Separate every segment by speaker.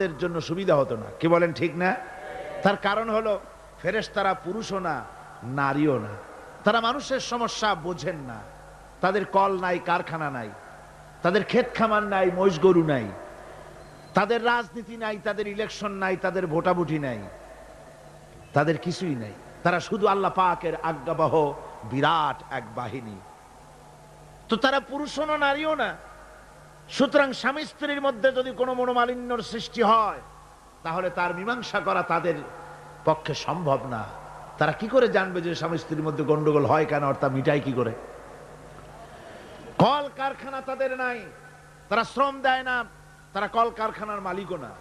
Speaker 1: এর জন্য সুবিধা হতো না। কি বলেন ঠিক না? তার কারণ হলো, ফেরেশতারা পুরুষও না, নারীও না। তারা মানুষের সমস্যা বোঝেন না। তাদের কল নাই, কারখানা নাই। তাদের ক্ষেত খামার নাই, মহিষ গরু নাই। তাদের রাজনীতি নাই, তাদের ইলেকশন নাই, তাদের ভোটাভুটি নাই। তাদের কিছুই নাই। তারা শুধু আল্লাহ পাকের আজ্ঞাবহ, বিরাট এক বাহিনী। তো তারা পুরুষও না, নারীও না। সুতরাং স্বামী স্ত্রীর মধ্যে যদি কোনো মনোমালিন্যর সৃষ্টি হয়, তাহলে তার মীমাংসা করা তাদের পক্ষে সম্ভব না। তারা কি করে জানবে যে স্বামী স্ত্রীর মধ্যে গন্ডগোল হয় কেন তা মিটাই কি করে? কল কারখানা তাদের নাই। তারা শ্রম দেয় না, তারা কল কারখানার মালিকও না।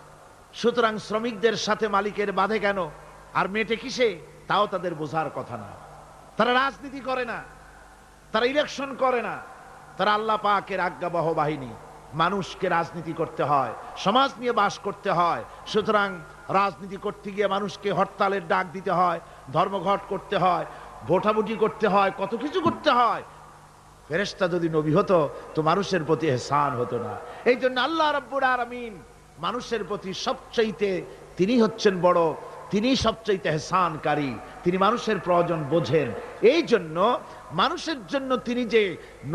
Speaker 1: সুতরাং শ্রমিকদের সাথে মালিকের বাধে কেন? আর মেটে কিসে? তাও তাদের বোঝার কথা না। তারা রাজনীতি করে না, তারা ইলেকশন করে না। তারা আল্লাহ পাকের আজ্ঞাবহ বাহিনী। মানুষকে রাজনীতি করতে হয়, সমাজ নিয়ে বাস করতে হয়, সুতরাং রাজনীতি করতে গিয়ে মানুষকে হরতালের ডাক দিতে হয়, ধর্মঘট করতে হয়, ভোটাভুটি করতে হয়, কত কিছু করতে হয়। ফেরেশতা যদি নবী হতো, তো মানুষের প্রতি এহসান হতো না। এই জন্য আল্লাহ রব্বুর আরামিন মানুষের প্রতি সবচাইতে তিনি হচ্ছেন বড় তিনি সবচেয়ে এহসানকারী, তিনি মানুষের প্রয়োজন বোঝেন। এই জন্য মানুষের জন্য তিনি যে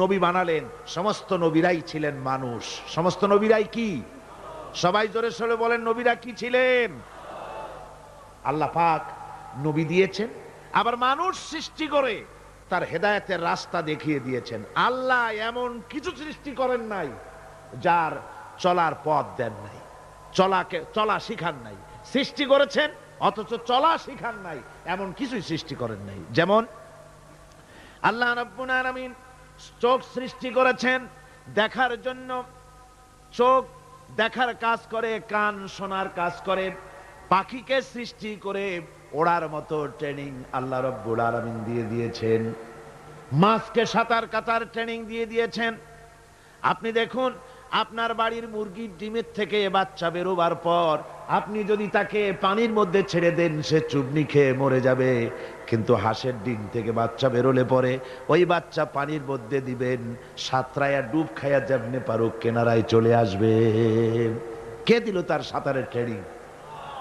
Speaker 1: নবী বানালেন, সমস্ত নবীরাই ছিলেন মানুষ। সমস্ত নবীরাই কি? সবাই জোরে সরে বলেন, নবীরা কি ছিলেন? আল্লাহ পাক নবী দিয়েছেন, আবার মানুষ সৃষ্টি করে তার হেদায়েতের রাস্তা দেখিয়ে দিয়েছেন। আল্লাহ এমন কিছু সৃষ্টি করেন নাই, যার চলার পথ দেন নাই, চলাকে, চলা শিখান নাই। সৃষ্টি করেছেন অথচ চলা শিখান নাই, এমন কিছুই সৃষ্টি করেন নাই। যেমন, আল্লাহ রাব্বুল আলামিন চোখ সৃষ্টি করেছেন, দেখার জন্য চোখ দেখার কাজ করে, কান শোনার কাজ করে, পাখিকে সৃষ্টি করে ওড়ার মতো ট্রেনিং আল্লাহ রব্বুল আলামিন দিয়ে দিয়েছেন। মাছকে সাঁতার কাতার ট্রেনিং দিয়ে দিয়েছেন। আপনি দেখুন আপনার বাড়ির মুরগির ডিমের থেকে বাচ্চা বেরোবার পর আপনি যদি তাকে পানির মধ্যে ছেড়ে দেন, সে চুবনি খেয়ে মরে যাবে। কিন্তু হাঁসের ডিম থেকে বাচ্চা বেরোলে পরে ওই বাচ্চা পানির মধ্যে দিবেন, সাঁতরায়া ডুব খাইয়া যেমনি পারুক কেনারায় চলে আসবে। কে দিল তার সাঁতারের ট্রেনিং?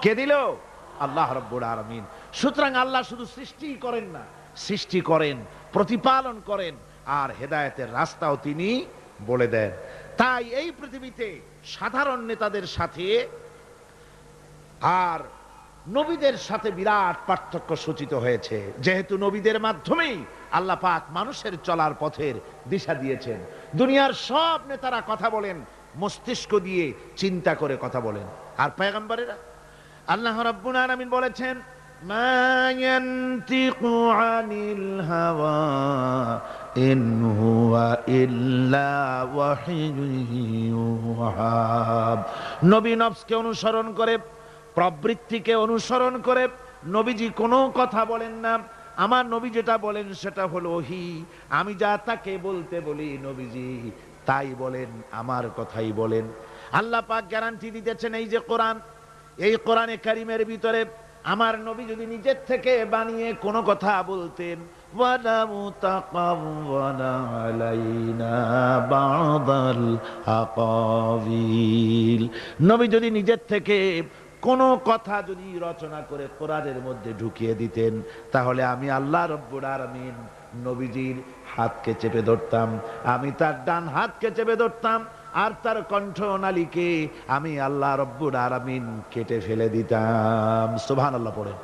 Speaker 1: কে দিল? আল্লাহ রব্বুল আলামিন। সুতরাং আল্লাহ শুধু সৃষ্টি করেন না, সৃষ্টি করেন, প্রতিপালন করেন, আর হেদায়তের রাস্তাও তিনি বলে দেন। তাই এই পৃথিবীতে সাধারণ নেতাদের সাথে আর নবীদের সাথে বিরাট পার্থক্য সূচিত হয়েছে। যেহেতু নবীদের মাধ্যমেই আল্লাহ পাক মানুষের চলার পথের দিশা দিয়েছেন। দুনিয়ার সব নেতারা কথা বলেন, মস্তিষ্ক দিয়ে চিন্তা করে কথা বলেন। আর পয়গম্বরেরা? আল্লাহ রাব্বুল আলামিন বলেছেন ইন অনুসরণ করে, প্রবৃত্তিকে অনুসরণ করে নবীজি কোনো কথা বলেন না। আমার নবী যেটা বলেন সেটা হলো ওহি। আমি যা তাকে বলতে বলি নবীজি, তাই বলেন, আমার কথাই বলেন। আল্লাহ পাক গ্যারান্টি দিতেছেন এই যে কোরআন। এই কোরআনে কারিমের ভিতরে আমার নবী যদি নিজের থেকে বানিয়ে কোনো কথা বলতেন ওয়ালা মুতাকাওয়ালা আলাইনা বাদাল আকাবিল নবী যদি নিজের থেকে কোনো কথা যদি রচনা করে কোরআনের মধ্যে ঢুকিয়ে দিতেন, তাহলে আমি আল্লাহ রব্বুর আলামিন নবীজির হাতকে চেপে ধরতাম, আমি তার ডান হাতকে চেপে ধরতাম, আর তার কণ্ঠ নালীকে আমি আল্লাহ রব্বুর আরামিন কেটে ফেলে দিতাম। সুবহান আল্লাহ পড়েন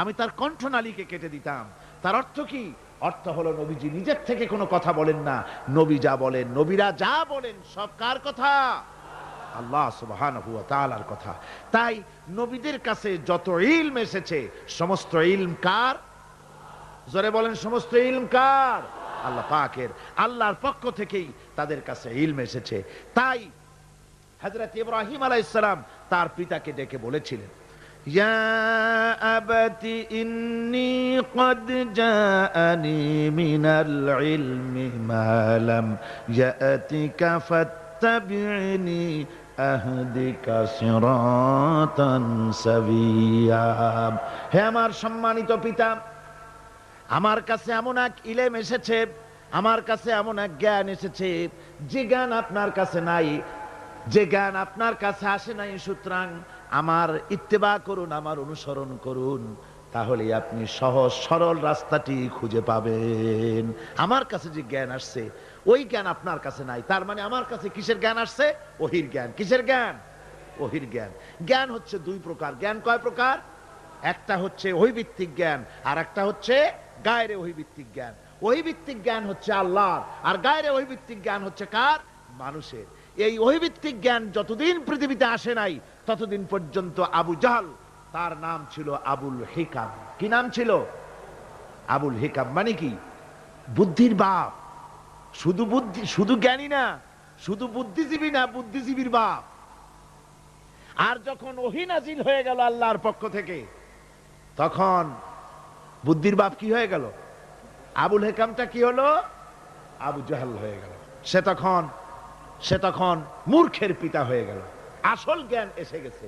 Speaker 1: আমি তার কণ্ঠ নালীকে কেটে দিতাম। তার অর্থ কি? অর্থ হলো নবীজি নিজের থেকে কোনো কথা বলেন না। নবী যা বলেন, নবীরা যা বলেন, সব কার কথা? আল্লাহ হুয়া তাআলার কথা। তাই নবীদের কাছে যত ইলম এসেছে, সমস্ত ইলম কার? জোরে বলেন, সমস্ত ইলম কার? আল্লাহ পাকের, আল্লাহর পক্ষ থেকেই তাদের কাছে ইলম এসেছে। তাই হযরত ইব্রাহিম আলাইহিসসালাম তার পিতাকে ডেকে বলেছিলেন ইয়া আবাতি ইন্নী قد جاءني من العلم ما لم يأتك فاتبعني أهدك صراطا سويا হে আমার সম্মানিত পিতা আমার কাছে এমন এক ইলেম এসেছে আমার কাছে এমন এক জ্ঞান এসেছে যে জ্ঞান আপনার কাছে নাই যে জ্ঞান আপনার কাছে আসে নাই সুতরাং আমার ইত্তেবা করুন, আমার অনুসরণ করুন তাহলে আপনি সহজ সরল রাস্তাটি খুঁজে পাবেন। আমার কাছে যে জ্ঞান আসছে, ওই জ্ঞান আপনার কাছে নাই। তার মানে আমার কাছে কিসের জ্ঞান আসছে? ওহির জ্ঞান। কিসের জ্ঞান? ওহির জ্ঞান। জ্ঞান হচ্ছে দুই প্রকার। জ্ঞান কয় প্রকার? একটা হচ্ছে ওহিভিত্তিক জ্ঞান, আর একটা হচ্ছে গায়ের ওহিভিত্তিক জ্ঞান। ওহিভিত্তিক জ্ঞান হচ্ছে আল্লাহর, আর গায়ের ওহিভিত্তিক জ্ঞান হচ্ছে কার? মানুষের। এই ওহিভিত্তিক জ্ঞান যতদিন পৃথিবীতে আসে নাই, ততদিন পর্যন্ত আবু জাহাল, তার নাম ছিল আবুল হিকাম। কি নাম ছিল? আবুল হিকাম মানে কি? বুদ্ধির বাপ। শুধু বুদ্ধি, শুধু জ্ঞানী না, শুধু বুদ্ধিজীবী না, বুদ্ধিজীবীর বাপ। আর যখন ওহিনাজিল হয়ে গেল আল্লাহর পক্ষ থেকে, তখন বুদ্ধির বাপ কি হয়ে গেল? আবুল হেকামটা কি হলো? আবু জাহাল হয়ে গেল। সে তখন সে তখন মূর্খের পিতা হয়ে গেল। আসল জ্ঞান এসে গেছে।